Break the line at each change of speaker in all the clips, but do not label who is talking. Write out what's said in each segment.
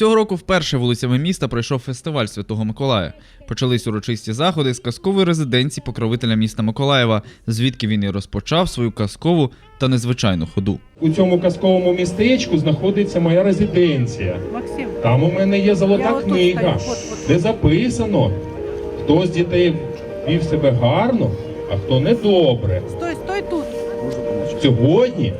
Цього року вперше вулицями міста пройшов фестиваль Святого Миколая. Почались урочисті заходи з казкової резиденції покровителя міста Миколаєва, звідки він і розпочав свою казкову та незвичайну ходу.
У цьому казковому містечку знаходиться моя резиденція.
Максим,
Там у мене є золота книга, де записано, хто з дітей вів себе гарно, а хто недобре.
стой, стой тут.
Сьогодні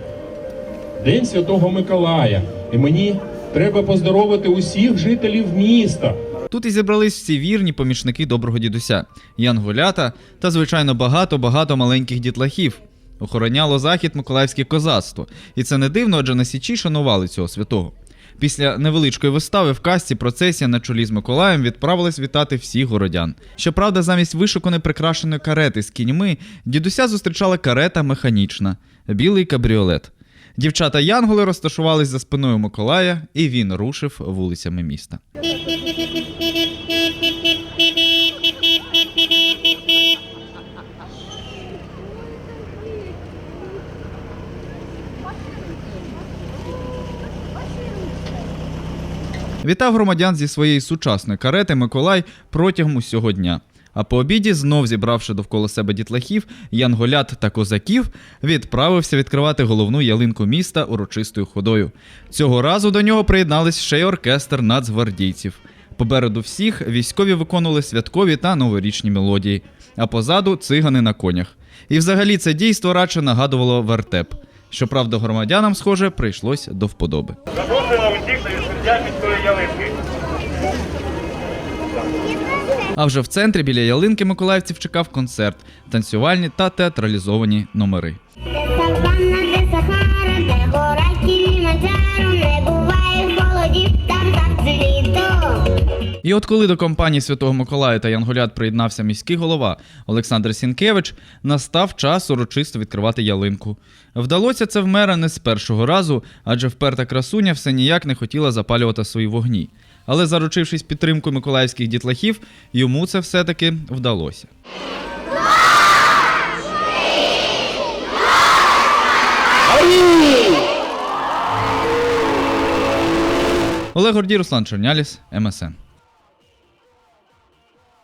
День Святого Миколая, і мені треба поздоровити усіх жителів міста.
Тут і зібрались всі вірні помічники доброго дідуся, янголята та, звичайно, багато-багато маленьких дітлахів. Охороняло захід миколаївське козацтво, і це не дивно, адже на січі шанували цього святого. Після невеличкої вистави в касті процесія на чолі з Миколаєм відправилась вітати всіх городян. Щоправда, замість вишуканої прикрашеної карети з кіньми дідуся зустрічала карета механічна, білий кабріолет. Дівчата Янголи розташувались за спиною Миколая, і він рушив вулицями міста. Вітав громадян зі своєї сучасної карети Миколай протягом усього дня. А по обіді, знов зібравши довкола себе дітлахів, янголят та козаків, відправився відкривати головну ялинку міста урочистою ходою. Цього разу до нього приєднались ще й оркестр нацгвардійців. Попереду всіх військові виконували святкові та новорічні мелодії, а позаду цигани на конях. І взагалі це дійство радше нагадувало вертеп. Щоправда, громадянам, схоже, прийшлось до вподоби.
Запрошуємо усіх ялинки.
А вже в центрі біля ялинки миколаївців чекав концерт, танцювальні та театралізовані номери. І от коли до компанії Святого Миколая та Янголят приєднався міський голова Олександр Сінкевич, настав час урочисто відкривати ялинку. Вдалося це в мера не з першого разу, адже вперта красуня все ніяк не хотіла запалювати свої вогні. Але заручившись підтримкою миколаївських дітлахів, йому це все-таки вдалося. Олег Гордій, Руслан Черняліс, МСН.